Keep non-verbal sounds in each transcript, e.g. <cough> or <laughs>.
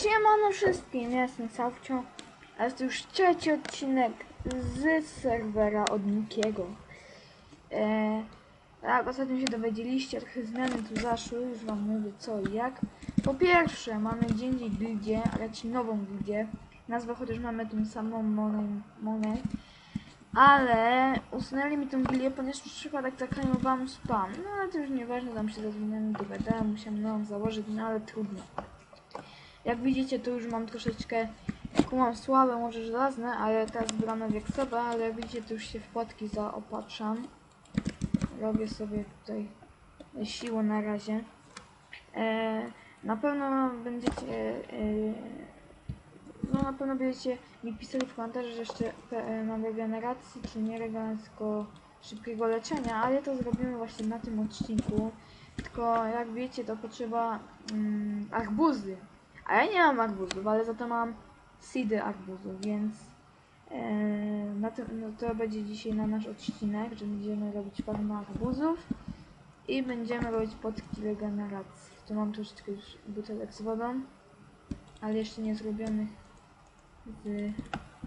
Siemano wszystkim, ja jestem Sawcio, a jest już trzeci odcinek z serwera od Nikiego. Eee, tak, ostatnio się dowiedzieliście, trochę zmiany tu zaszły, już wam mówię co i jak. Po pierwsze, mamy dzień dzień gildię, a raczej nową gildię. Nazwę chociaż mamy tą samą monę, monę. Ale usunęli mi tą gildię, ponieważ w przypadek zakają wam spam. No ale to już nieważne, tam się zadzwoniłem, dogadałem, musiałem nową założyć, no ale trudno. Jak widzicie, tu już mam troszeczkę, jaką mam słabe, może żelazne, ale teraz zbieramy wieksowe, ale jak widzicie, to już się w płatki zaopatrzam. Robię sobie tutaj siłę na razie. E, na pewno będziecie, e, no na pewno będziecie mi pisali w komentarzach, że jeszcze e, mam regeneracji, czy nie regeneracji, tylko szybkiego leczenia, ale to zrobimy właśnie na tym odcinku. Tylko jak wiecie, to potrzeba mm, arbuzy. A ja nie mam arbuzów, ale za to mam seedy arbuzów, więc e, na tym, no to będzie dzisiaj na nasz odcinek, że będziemy robić farmę arbuzów i będziemy robić potki regeneracji. Tu mam troszeczkę już butelek z wodą, ale jeszcze nie zrobionych z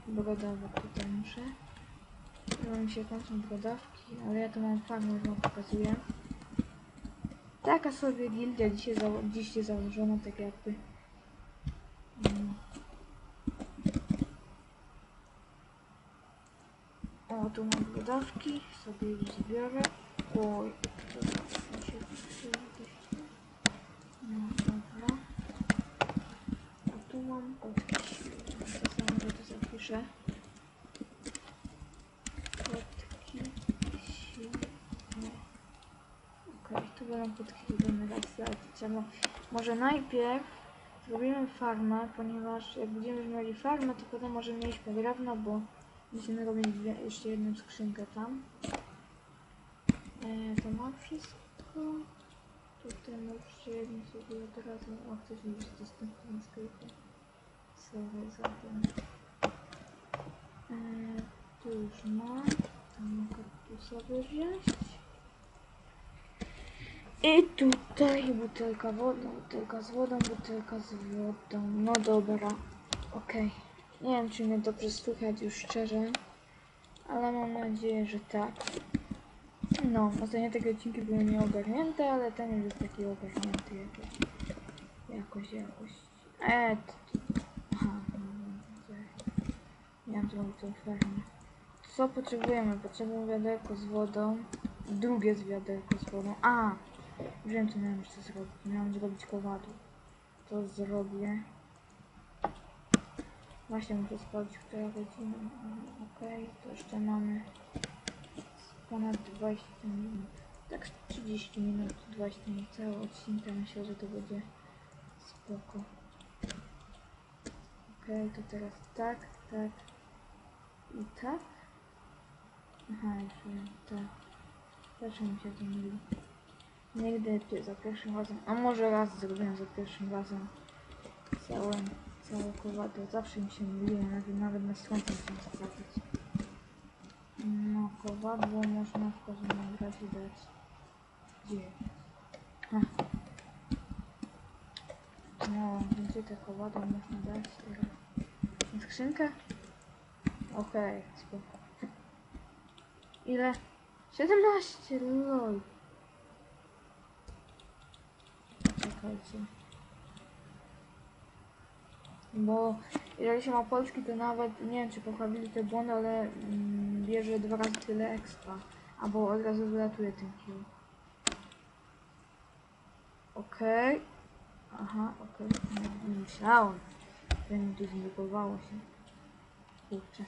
brodawek tutaj muszę. Chyba mi się kończą brodawki, ale ja tu mam farmę, już wam pokazuję. Taka sobie gildia dzisiaj, zało dzisiaj założona, tak jakby. O, tu mam brodawki, sobie już zbiorę. Oj, to się gdzieś... No, dobra. A tu mam potki siłne. To zapiszę. Potki siłne. Okej, tu będą regeneracji, ale to trzeba... Może najpierw Zrobimy farmę, ponieważ jak będziemy już mieli farmę, to potem możemy mieć drewno, bo musimy robić dwie, jeszcze jedną skrzynkę tam. E, to ma wszystko. Tutaj możecie jedno sobie od razu. O, ktoś jest dostępny na sklepie. Sorry za ten. E, tu już mam. Tam mogę tu sobie wziąć. I tutaj butelka wodą, butelka z wodą, butelka z wodą. No dobra, okej. Nie wiem, czy mnie dobrze słychać już szczerze, ale mam nadzieję, że tak. No, ostatnio te odcinki były nieogarnięte, ale ten już jest taki ogarnięty jakoś. Jakoś, jakoś. Eee, to, aha, tu mam tą fermę. Co potrzebujemy? Potrzebujemy wiaderko z wodą. Drugie z wiaderko z wodą. A! Wiem co miałem jeszcze zrobić. Miałem zrobić kowadło. To zrobię. Właśnie muszę sprawdzić, która godzina. Okej, to jeszcze mamy ponad 20 minut. Tak 30 minut, 20 minut cały odcinek. Myślę, że to będzie spoko. Okej, to teraz tak, tak i tak. Aha, już wiem, tak. Zawsze mi się to myli. Nigdy ty za pierwszym razem, a może raz zrobiłem za pierwszym razem całe, całe kowadło. Zawsze mi się myliło, nawet, nawet na słońce musiałem sprawdzić. No, kowadło można w każdym razie dać. Gdzie? No, gdzie te kowadło można dać teraz? Na skrzynkę? Okej, spoko. Ile? 17, lol. Czekajcie. Bo jeżeli się ma polski, to nawet nie wiem, czy poprawili te błędy, ale mm, bierze dwa razy tyle ekstra. Albo od razu wylatuje ten kill. Okej. Aha, okej. Nie myślałem. że mi tu zbugowało się. Kurczę.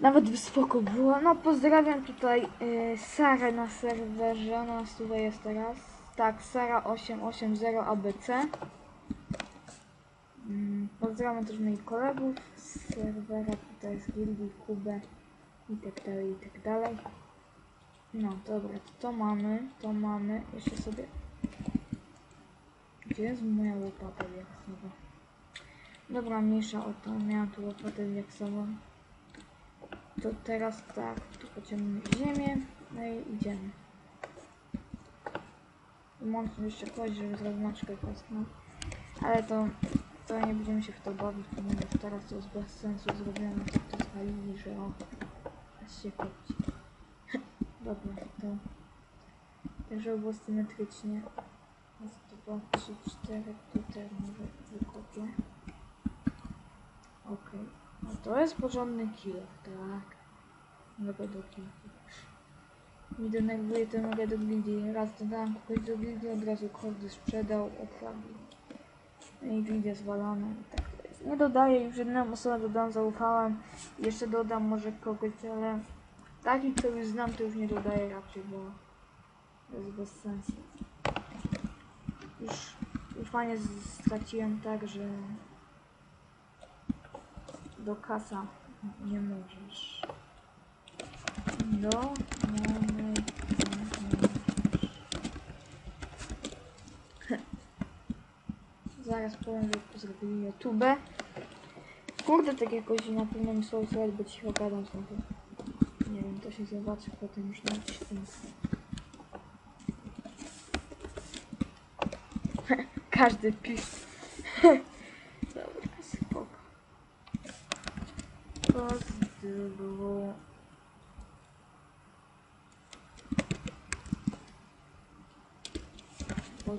Nawet spoko było. No pozdrawiam tutaj y, Sarę na serwerze. Ona nas tutaj jest teraz. Tak, Sara 880 ABC. Mm, Pozdrawiam też moich kolegów z serwera, tutaj z gildii, Kubę i tak dalej, i tak dalej. No dobra, to, to mamy, to mamy. Jeszcze sobie... Gdzie jest moja łopata diaksowa? Dobra, mniejsza o to. Miałam tu łopatę diaksową. To teraz tak, tu pociągniemy ziemię, no i idziemy. Tu jeszcze kość, żeby zrobić maczkę kostną. Ale to to nie będziemy się w to bawić, ponieważ teraz to jest bez sensu zrobione, to to zwalili, że o, aż się kopci. <laughs> Dobra, to tak, żeby było symetrycznie. Raz, dwa, trzy, cztery, tutaj może wykopię. Okej, no to jest porządny kilo, tak. Mogę do kilku. Mi denerwuje to mogę do gildii. Raz dodałem kogoś do gildii, od razu kordy sprzedał, oprawił. No i gildia zwalona i tak jest. Nie dodaję, już jedną osobę dodam, zaufałem. Jeszcze dodam może kogoś, ale takich, co już znam, to już nie dodaję raczej, bo to jest bez sensu. Już, już fajnie straciłem tak, że do kasa nie możesz. Do mamy Zaraz powiem, że zrobili YouTube. Kurde, tak jakoś na pewno mi słowo słychać, bo cicho gadam znowu. Nie wiem, to się zobaczy potem już na tym. <laughs> Każdy pisz. <laughs> Dobra, spoko. Pozdro.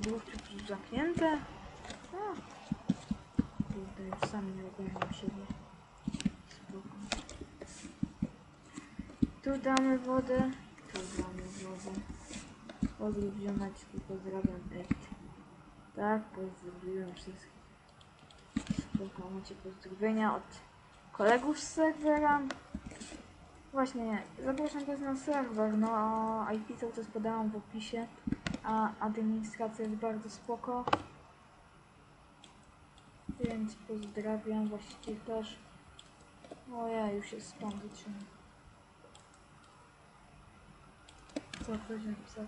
Podłówki tu zamknięte. A. Już sam nie ogarniam siebie. Spoko. Tu damy wodę. Tu damy wodę. Pozdrów ziomeczki, pozdrawiam Ed. Tak, pozdrowiłem wszystkich. Spoko, macie pozdrowienia od kolegów z serwera. Właśnie, zapraszam was na serwer, no a IP cały czas podałam w opisie, a administracja jest bardzo spoko. Więc pozdrawiam właściwie też. O ja już jest spam wytrzymał. Co ktoś napisał?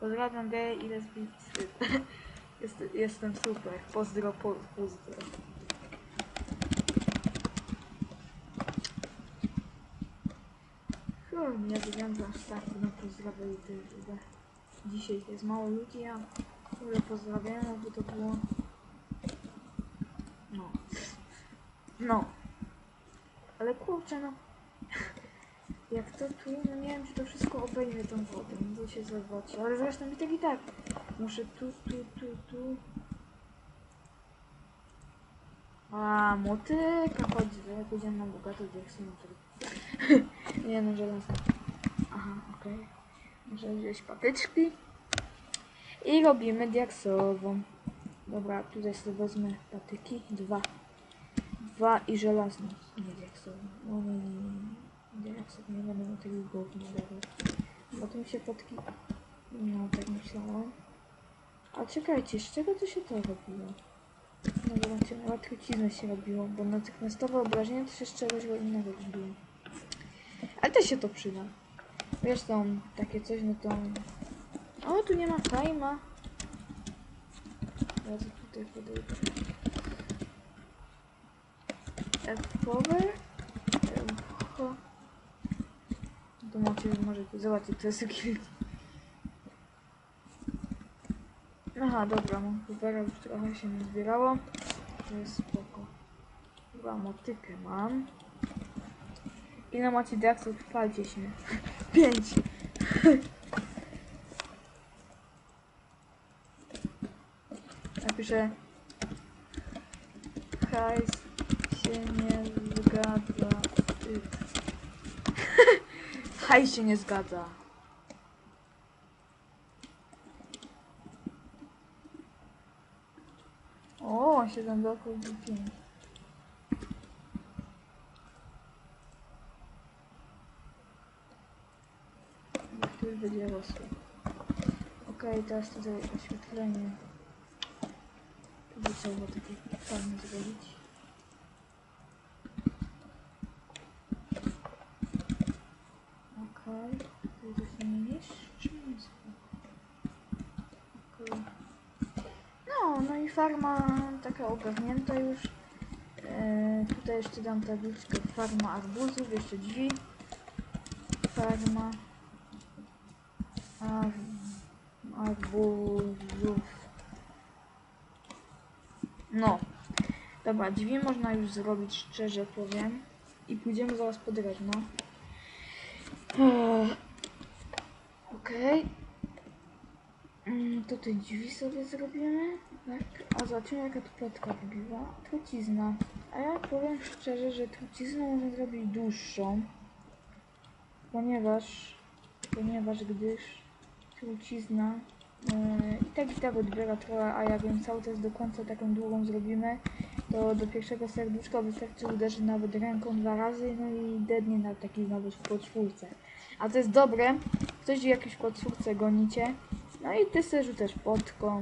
Pozdrawiam gay i lesbijcy. <laughs> Jest, jestem super. Pozdro, po, pozdro. Chyba nie wygląda aż tak, no pozdrawiam i tyle. Dzisiaj jest mało ludzi, a kurde pozdrawiam, jakby to było. No. No. Ale kurczę, no. Jak to tu, no nie wiem, czy to wszystko obejmie tą wodę, no to się zobaczy. Ale zresztą i tak i tak. Muszę tu, tu, tu, tu. A, motyka chodzi, to ja powiedziałem na bogato, gdzie chcę motykę. <laughs> nie no, żelazno. Aha, okej. Muszę wziąć patyczki. I robimy diaksową. Dobra, tutaj sobie wezmę patyki. Dwa. Dwa i żelazną. Nie diaksową. No nie, nie, nie. Diaksową nie będę na tego gówna dawać. Bo tym się potki... No, tak myślałam. A czekajcie, z czego to się to robiło? No zobaczcie, na truciznę się robiło, bo natychmiastowe obrażenie to się z czegoś innego robiło. Ale też się to przyda. Wiesz, tam takie coś, no to... O, tu nie ma time'a. Ja to tutaj podejdę. F-power? F-ho. To macie, możecie zobaczyć, to jest guild. Aha, dobra, mam Hoovera, już trochę się nie zbierało. To jest spoko. Chyba motykę mam. Ile macie diaksów? Chwalcie się. Pięć. <laughs> Napiszę hajs się nie zgadza. <laughs> Hajs się nie zgadza. O, 7 bloków i 5. Już będzie rosło. Okej, teraz tutaj oświetlenie. Tu by trzeba takie fajne zrobić. Okej, tutaj to się. No, no i farma taka ogarnięta już. E, tutaj jeszcze dam tabliczkę farma arbuzów, jeszcze drzwi. Farma ar, arbuzów. No. Dobra, drzwi można już zrobić, szczerze powiem. I pójdziemy zaraz po drewno. Eee, Okej. Mm, To te drzwi sobie zrobimy. Tak. A zobaczymy jaka tu plotka wybiła. Trucizna. A ja powiem szczerze, że truciznę można zrobić dłuższą. Ponieważ, ponieważ gdyż trucizna yy, i tak i tak odbiera trochę, a jak ją cały czas do końca taką długą zrobimy, to do pierwszego serduszka wystarczy uderzyć nawet ręką dwa razy, no i dednie na takiej nawet w podczwórce. A to jest dobre, ktoś jakiś podczwórce gonicie, no i ty sobie rzucasz potką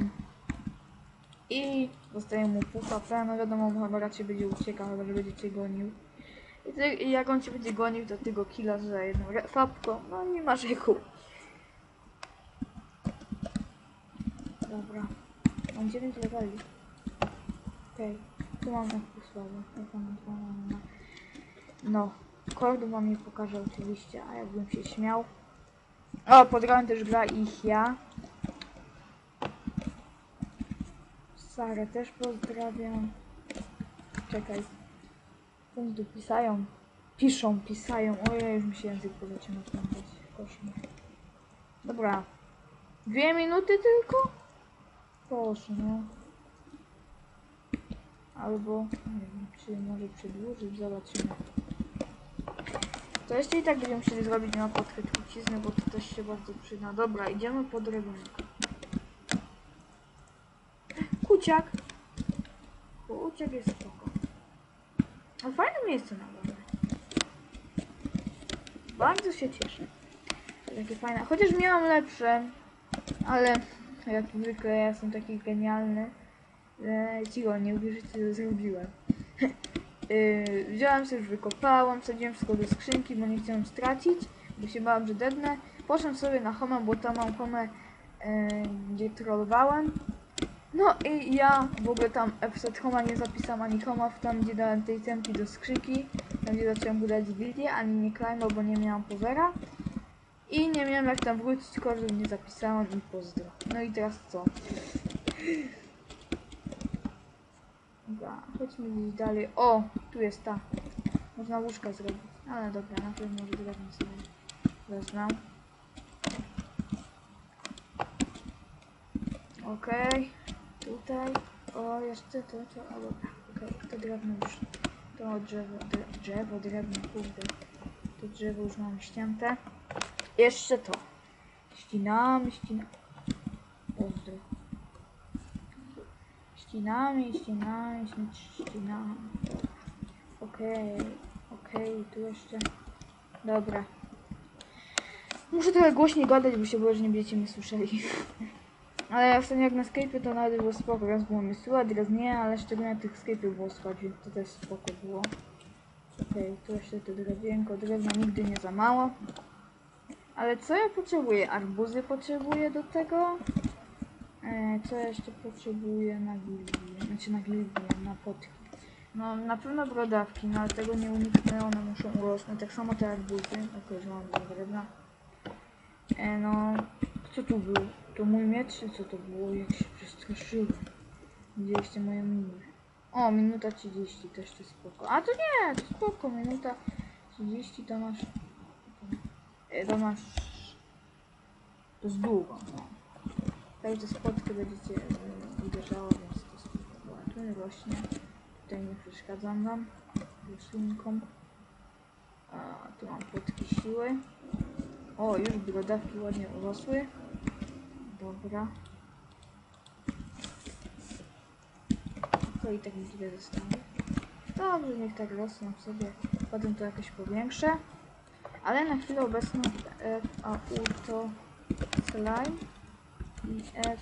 i dostaje mu pół no wiadomo, chyba raczej będzie uciekał, chyba że będzie cię gonił. I, ty, I jak on cię będzie gonił, to ty go killa za jedną fapką, no nie masz ryku. Dobra, mam 9 leveli. Okej, tu mam na słabo. Jak mam dwa mam. No, kordu wam nie pokażę oczywiście, a jakbym się śmiał. O, podgrałem też gra ich ja. Sarę też pozdrawiam. Czekaj. Oni tu pisają. Piszą, pisają. Ojej, już mi się język zaczyna plątać. Koszmar. Dobra. Dwie minuty tylko? Proszę, no. Albo, nie wiem, czy może przedłużyć, zobaczymy. To jeszcze i tak będziemy musieli zrobić na podkę trucizny, bo to też się bardzo przyda. Dobra, idziemy po drewnianko. Kuciak. Kuciak jest spoko. No fajne miejsce naprawdę. Bardzo się cieszę. Takie fajne. Chociaż miałam lepsze, ale jak zwykle ja jestem taki genialny. że Cicho, nie uwierzycie, co zrobiłem. Yy, <laughs> wziąłem sobie, już wykopałam, wsadziłem wszystko do skrzynki, bo nie chciałem stracić, bo się bałam, że dednę. Poszedłem sobie na home, bo tam mam home, yy, gdzie trollowałem. No i ja w ogóle tam episode homa nie zapisałam ani homa, w tam gdzie dałem tej temki do skrzynki, tam gdzie zacząłem budować gildię, ani nie climba, bo nie miałam powera. I nie miałem jak tam wrócić, kordów nie zapisałam i pozdro. No i teraz co? Dobra, chodźmy gdzieś dalej. O, tu jest ta. Można łóżka zrobić. Ale dobra, na pewno drewno sobie wezmę. Okej, tutaj. O, jeszcze to, to, o dobra. Okej, to drewno już. To drzewo, drzewo, drewno, kurde. To drzewo już mam ścięte. Jeszcze to. Ścinamy, ścinamy. Pozdro. Ścinamy, ścinamy, ścinamy. Okej, okej, tu jeszcze. Dobra. Muszę trochę głośniej gadać, bo się boję, że nie będziecie mnie słyszeli. <laughs> Ale ostatnio jak na Skype'ie to nawet było spoko, raz było mnie słychać, raz nie, ale szczególnie tych Skype'ie było słychać, więc to też spoko było. Okej, tu jeszcze to drewienko, drewna nigdy nie za mało. Ale co ja potrzebuję? Arbuzy potrzebuję do tego. E, co jeszcze potrzebuję na gildię? Znaczy na gildię, na potki. No na pewno brodawki, no ale tego nie uniknę, one muszą urosnąć. Tak samo te arbuzy. Okej, że mam dużo drewna. E, no, co tu był? To mój miecz, czy co to było? Jak się przestraszyłem. Widzieliście moją minę. O, minuta 30, też to spoko. A to nie, to spoko, minuta 30 to masz... E, To masz... To jest długo, no. Tutaj te spotki będziecie e, uderzało, więc to spoko. A tu nie rośnie. Tutaj nie przeszkadzam wam. Rysunkom. A tu mam płotki siły. O, już brodawki ładnie urosły. Dobra. To i tak tyle zostanie. Dobrze, niech tak rosną sobie. Potem to jakoś powiększę. Ale na chwilę obecną F, A, U to slime i F.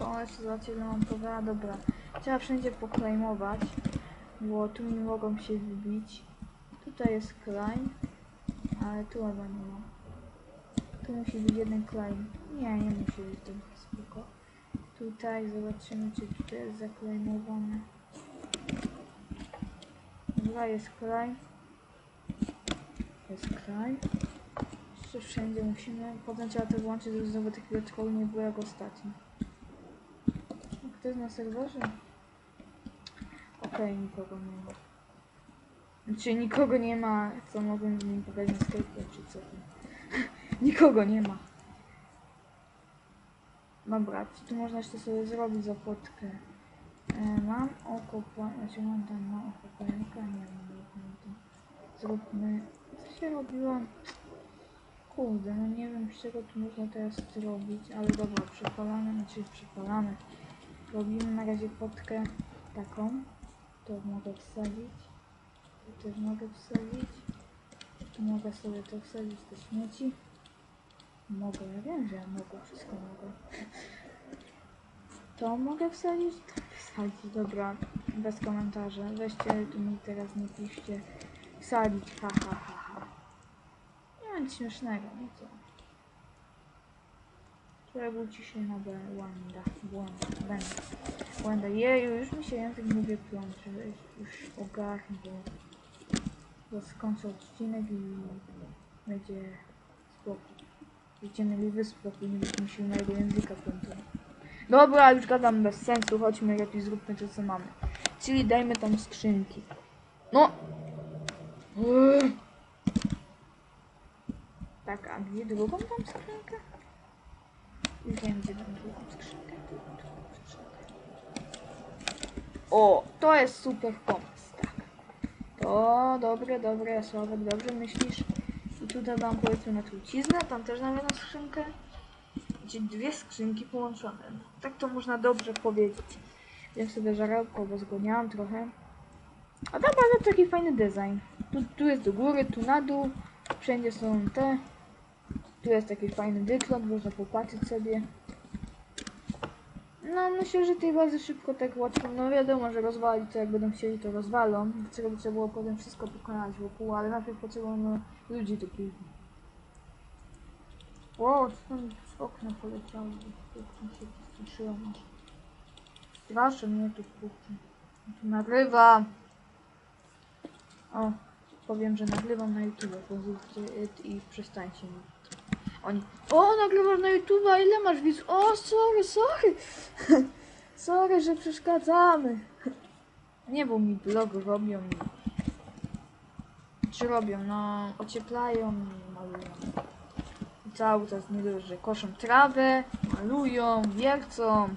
O, jeszcze zobaczcie, ile mam powera. Dobra. Trzeba wszędzie poklejmować, bo tu nie mogą się wybić. Tutaj jest climb, ale tu chyba nie ma. Tu musi być jeden climb. Nie, nie musi być to spoko. Tutaj zobaczymy, czy tutaj jest zaklejmowane. Dobra, jest climb. Jest. Jeszcze wszędzie musimy. Potem trzeba to włączyć, żeby znowu takiego trollu nie było jak ostatnio. Kto jest na serwerze? Okej, nikogo nie ma. Znaczy nikogo nie ma, co mogłem z nim pokazać na Skype, czy co <laughs> nikogo nie ma. Dobra, tu można jeszcze sobie zrobić za potkę? E, mam okopa... Znaczy mam tam na okopanka, nie mam. Zróbmy... Robiło? Kurde, no nie wiem z czego tu można teraz zrobić, ale dobra, przepalamy, znaczy przepalamy. Robimy na razie potkę taką. To mogę wsadzić. Tu też mogę wsadzić. Tu mogę sobie to wsadzić te śmieci. Mogę, ja wiem, że ja mogę, wszystko mogę. To mogę wsadzić? Tak, wsadzić, dobra, bez komentarza. Weźcie tu mi teraz nie piszcie. Wsadzić, ha ha ha Nie nic śmiesznego, no co. Przebudź się na Błęda, błęda, będę. Błęda, jeju, już mi się język mówię plączy, już, ogarnę, bo, bo skończę odcinek i będzie spokój. Będziemy mieli wyspokój, nie będziemy się mojego języka plątać. Dobra, już gadam bez sensu, chodźmy lepiej zróbmy to co mamy. Czyli dajmy tam skrzynki. No! Uuu. Tak, a gdzie drugą tam skrzynkę? Już wiem, gdzie tam drugą skrzynkę. O, to jest super pomysł, tak. To dobre, dobre, Sławek, dobrze myślisz. I tutaj dam powiedzmy na truciznę, tam też dam jedną skrzynkę. Gdzie dwie skrzynki połączone. Tak to można dobrze powiedzieć. Ja sobie żarełko, bo zgoniałam trochę. A dobra, to taki fajny design. Tu, tu jest do góry, tu na dół. Wszędzie są te. Tu jest taki fajny wygląd, można popatrzeć sobie. No myślę, że tej bardzo szybko tak łatwo, no wiadomo, że rozwalić to jak będą chcieli to rozwalą. Dlaczego by trzeba było potem wszystko pokonać wokół, ale najpierw potrzebujemy ludzi do później. Wow, tam z okna poleciało, bo okno się przestraszyłam. aż. Straszy mnie tu kuchni. Tu nagrywam. O, powiem, że nagrywam na YouTube, pozwólcie i przestańcie mi. Oni, o, nagrywasz na YouTube, a ile masz widzów? O, sorry, sorry. <laughs> sorry, że przeszkadzamy. Nie, bo mi blog robią i... Czy robią, no, ocieplają i malują. I cały czas nie dość, że koszą trawę, malują, wiercą.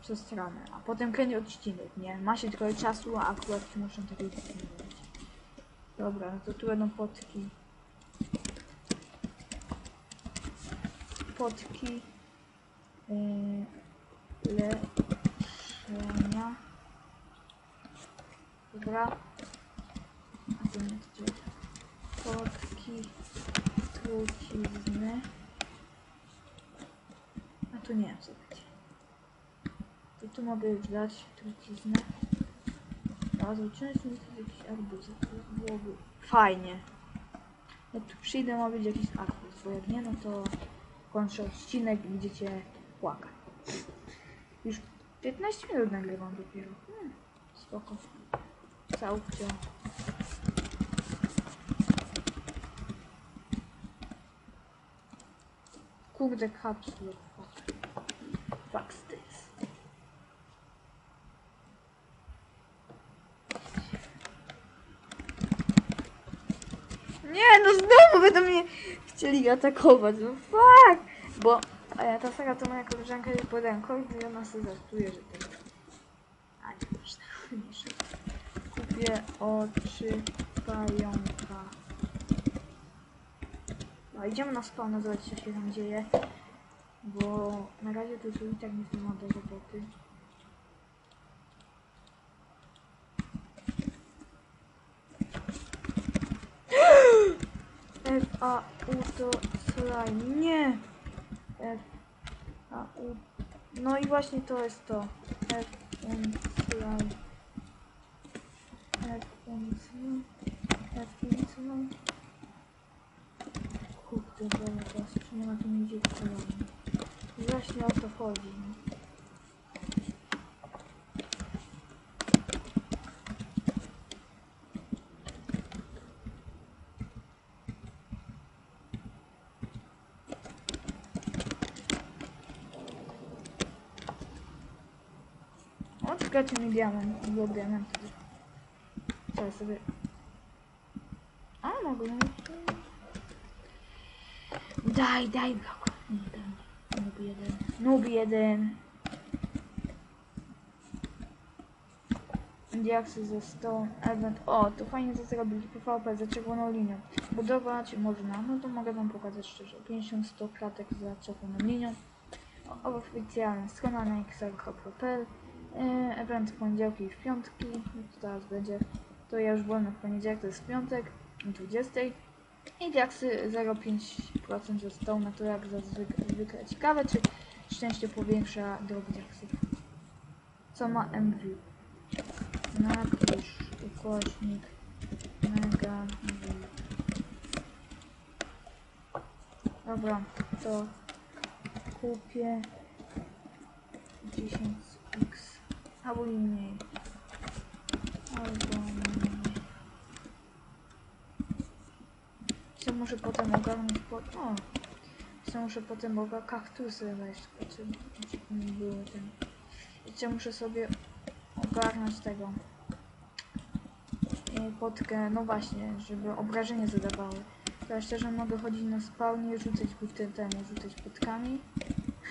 Przez stronę, a potem kręci odcinek, nie? Ma się trochę czasu, a akurat muszą takie. Dobra, no to tu będą potki. Potki. Yy, leczenia. Dobra. Potki. Trucizny. A tu nie wiem co będzie. To tu mogę już dać truciznę. A zobaczymy, czy jest jakiś arbuz. To byłoby fajnie. Jak tu przyjdę, ma być jakiś arbuz, bo jak nie, no to kończę odcinek i będziecie płakać. Już 15 minut nagrywam dopiero. Hmm, spoko. Całkiem. Kurde, kapsle. Fuck. Fuck this. Nie, no znowu będą mnie chcieli atakować, no fuck! Bo e, ta Sara to moja koleżanka jest pod ręką i ona sobie żartuje, że to A nie można, mniejsza. Kupię oczy pająka. No idziemy na spawna, zobaczyć co się tam dzieje. Bo na razie to tu i tak nie ma do roboty. F, A, U to slime. Nie! F, A, U. No i właśnie to jest to. F, N, slime. F, N, slime. F, N, slime. Kurde, dobra, teraz czy nie ma tu nigdzie. Właśnie o to chodzi. Skradźcie mi diament, blok diamentu. Co ja sobie... A, mogę mieć... Daj, daj blok. Nie, daj. Noob jeden. Noob jeden. Diaksy ze Stone Event. O, to fajnie to zrobili. PvP za czerwoną linią. Budować można. No to mogę wam pokazać szczerze. 50-100 kratek za czerwoną linią. O, oficjalna strona na xr.pl Event w poniedziałki i w piątki. No to teraz będzie. To ja już wolno w poniedziałek, to jest piątek. o 20. I diaksy 0,5% ze Stone, to jak zazwy- zwykle. Ciekawe, czy szczęście powiększa drog diaksów. Co ma MV? Napisz ukośnik mega V. Dobra, to kupię albo i mniej. Albo mniej. Co muszę potem ogarnąć po... O! Co muszę potem ogarnąć kaktusy wejść, czy, nie były ten... Jeszcze muszę sobie ogarnąć tego potkę, no właśnie, żeby obrażenie zadawały. To ja szczerze mogę chodzić na spawnie, rzucać buty temu, rzucać potkami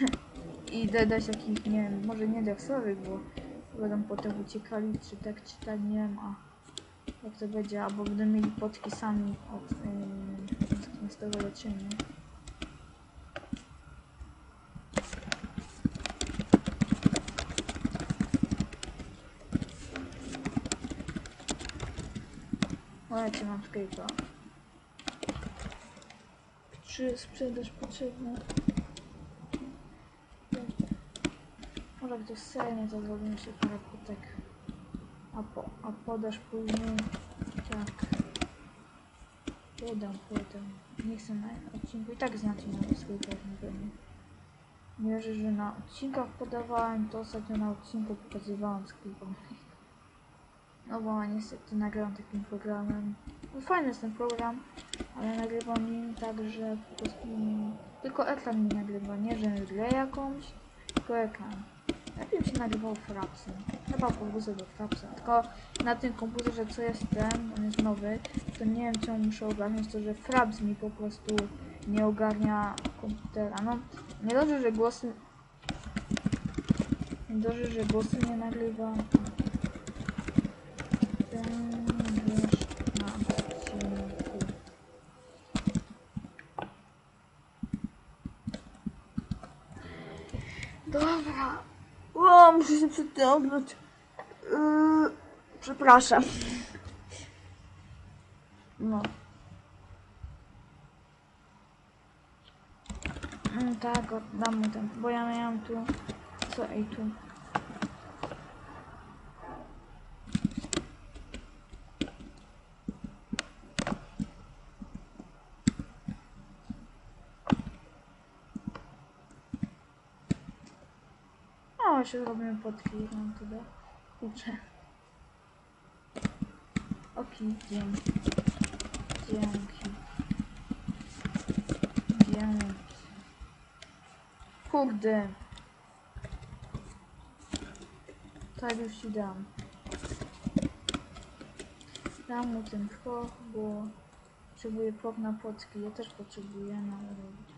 <laughs> i dodać jakich, nie wiem, może nie deksowych, bo będą potem uciekali, czy tak, czy tak, nie wiem, a jak to będzie, albo będą mieli potki sami od yy, tego leczenia. O, ja cię mam skrypa. Czy sprzedaż potrzebna? Może jak to zrobimy się parę. A, po, a podasz później? Tak. Podam, podam. Nie chcę na odcinku. I tak znacie na skrypach na pewno. Nie wierzę, że na odcinkach podawałem, to ostatnio na odcinku pokazywałam skrypom. No bo niestety nagrałam takim programem. No fajny jest ten program, ale nagrywam nim tak, że po prostu tylko ekran mi nagrywa, nie że grę jakąś, tylko ekran. Lepiej mi się nagrywał frapsem. Chyba powrócę do frapsa. Tylko na tym komputerze co jest ten, on jest nowy, to nie wiem czemu muszę ogarniać to, że fraps mi po prostu nie ogarnia komputera. No, nie dobrze, że głosy... Nie dobrze, że głosy nie nagrywa. Przyciągnąć. Yy, przepraszam. No. Mm, tak, oddam mu ten, bo ja miałam tu, co i tu. O, jeszcze zrobimy potki, mam tutaj. Kurczę. Oki, dzięki. Dzięki. Dzięki. Kurde. Tak już ci dam. Dam mu ten proch, bo potrzebuję proch na potki. Ja też potrzebuję, no ale robić.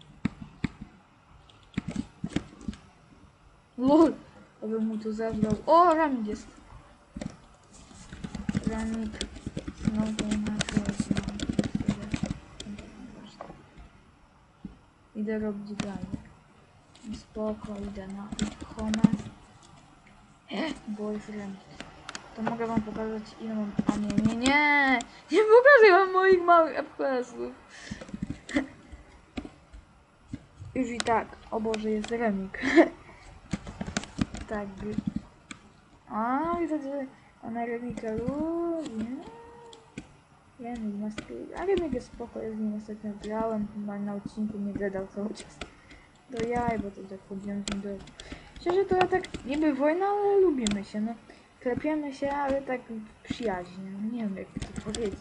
LOL! Abym mu to zabrał. O, Ramik jest. Ramik znowu nagrywam. Idę robić dalej. Spoko, idę na home. Boyfriend. To mogę wam pokazać ile mam... A nie, nie, nie! Nie pokażę wam moich małych FPS-ów. Już <laughs> i tak. O Boże, jest Remik. <laughs> tak. by- A, widzę, że ona Remika lubi. Remik styl. A Remik jest spoko, ja z nim ostatnio grałem, chyba na odcinku nie gadał cały czas. Do jaj, bo to tak podjąłem do... Szczerze to ja tak, niby wojna, ale lubimy się, no. Klepiemy się, ale tak przyjaźnie. No, nie wiem jak to powiedzieć.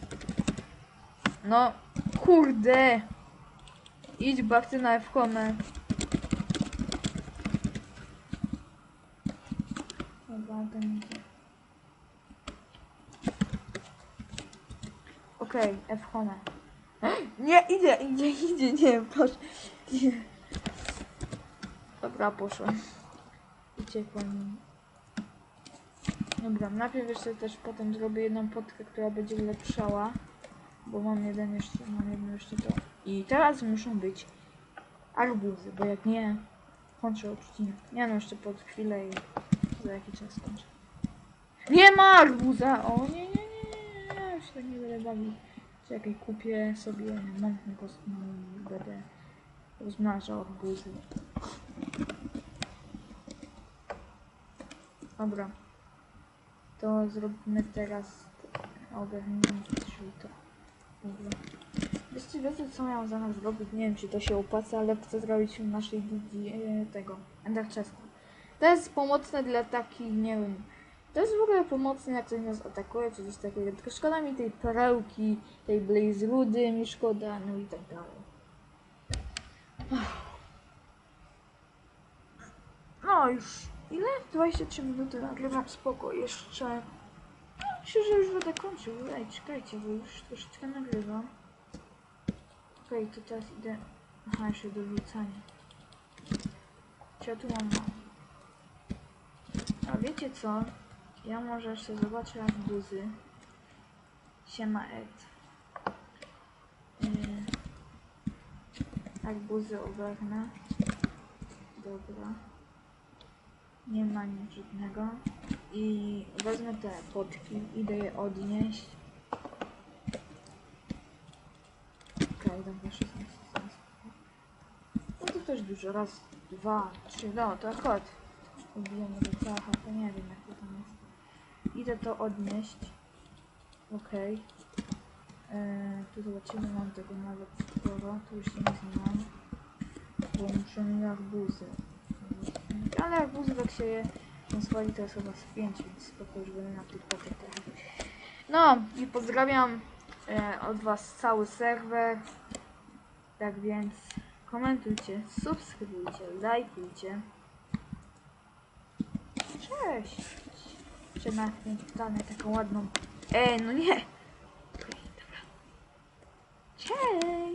No, kurde! Idź babcy na F-komę. Idzie. Okej, F home. <gasps> Nie, idzie, idzie, idzie, nie, proszę. Nie. Dobra, poszłem. Uciekła mi. Dobra, najpierw jeszcze też potem zrobię jedną potkę, która będzie ulepszała. Bo mam jeden jeszcze, mam jedno jeszcze to. I teraz muszą być arbuzy, bo jak nie, kończę odcinek. Nie no, jeszcze pod chwilę i za jakiś czas kończę. Nie ma arbuza! O nie, nie, nie, nie, już tak nie będę bawił. Czekaj, kupię sobie kostną i będę rozmnażał arbuzy. Dobra. To zrobimy teraz ogarnięcie czyli to. Dobra. Wiecie, wiecie co miałam zamiar zrobić? Nie wiem czy to się opłaca, ale chcę zrobić w naszej gildii e, tego Ender Chesta. To jest pomocne dla takich, nie wiem. To jest w ogóle pomocne jak ktoś nas atakuje, czy coś takiego. Tylko szkoda mi tej perełki, tej blaze rudy mi szkoda, no i tak dalej. No już ile? 23 minuty nagrywam spoko. Jeszcze Myślę, że już będę kończył. Ej, czekajcie, bo już troszeczkę nagrywam. Okej, to teraz idę... Aha, jeszcze do rzucania. Co ja tu mam? A wiecie co? Ja może jeszcze zobaczę arbuzy. Siema Ed. Yy, arbuzy ogarnę. Dobra. Nie ma nic żadnego. I wezmę te potki, idę je odnieść. Okej, dobra, 16, 16. No to też dużo. Raz, dwa, trzy, no to akurat. Ubijemy do cacha, to nie wiem jak to tam jest. Idę to odnieść. Okej. Eee, tu zobaczymy, mam tego nawet sporo. Tu już nie znam. Bo muszę mieć arbuzy. Ale arbuzy jak się je nazwali to jest chyba z 5, więc spoko już będę na tych trafić. No i pozdrawiam e, od was cały serwer. Tak więc komentujcie, subskrybujcie, lajkujcie. Cześć! Jeszcze natknąć wcale taką ładną. Ej, no nie! Dobra. Cześć!